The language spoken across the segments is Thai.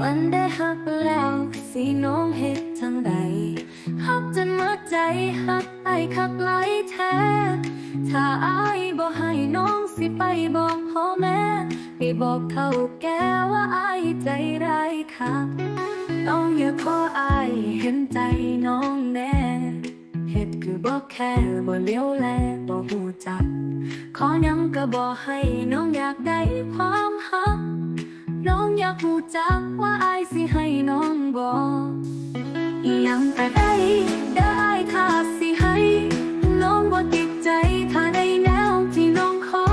มันได้ฮักแล้วสิน้องเฮ็ดจังใดฮักจนหมดใจฮักไอคักหลแท้ถ้าอายบ่ให้น้องสิไปบอกพ่อแม่ไปบอกเท่าแกว่าอายใจร้ายค่ะน้องอย่าขออายเห็นใจน้องแน่เฮ็ดคือบ่แค่บ่เลี้ยวแลบ่ฮู้จัก ขอยังก็บ่ให้น้องอยากได้ความฮัก น้องอยากรู้จักว่าอายสิให้น้องบอกยังก็ได้ได้อายถ้าสิให้ น้องบ่ติดใจถ้าได้แนวที่น้องขอ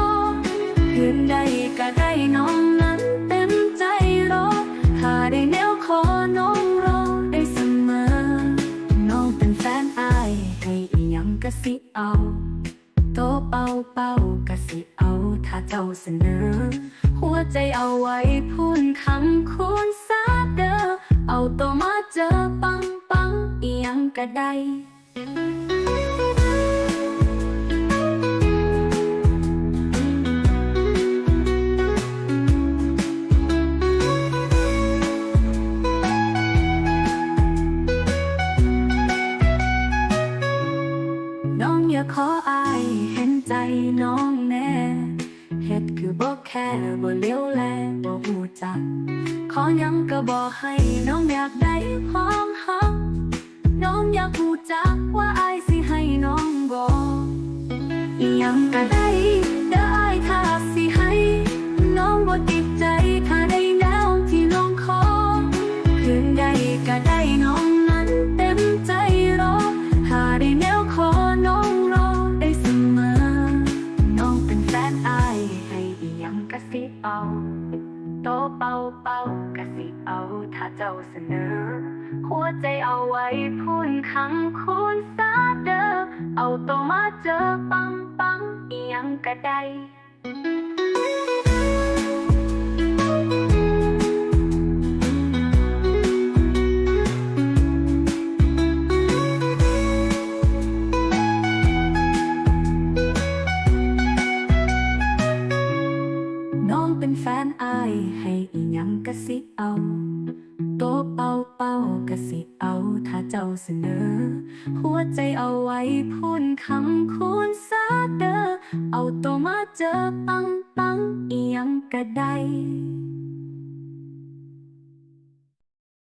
คืนใดก็ได้น้องนั้นเต็มใจรอถ้าได้แนวขอน้องรอได้เสมอ น้องเป็นแฟนอายให้ยังก็สิเอา โตเป่าเป่ากะสิเอาถ้าเจ้าเสนอ หัวใจเอาไว้พูนคำคูณซาเดอเอาตัวมาเจอปังปังอียงก็ได้น้องอย่าขออา ใจน้องแน่เฮ็ดคือบ่แค่บ่เลี้ยวแลบ่ฮู้จัก ขอหยังก็บ่ให้น้องอยากได้ความฮักน้องอยากรู้จักว่าอายสิให้น้องบอกหยังก็ได้ได้อายถ้าสิให้ น้องบ่ติดใจถ้าได้แนวที่น้องขอคืนใดก็ได้น้อง โตเป่าเป่ากะสิเอาถ้าเจ้าเสนอ หัวใจเอาไว้พูนคำคูณซาเดอเอาโตมาเจอปังปังอียังก็ได้ นองเป็นแฟนอายให้อีหยังกะสิเอาโตเป่าเป่ากะสิเอา ถ้าเจ้าเสนอ หัวใจเอาไว้พูนคำคูณซาเดอเอาตัวมาเจอปังปังอีหยังกะได้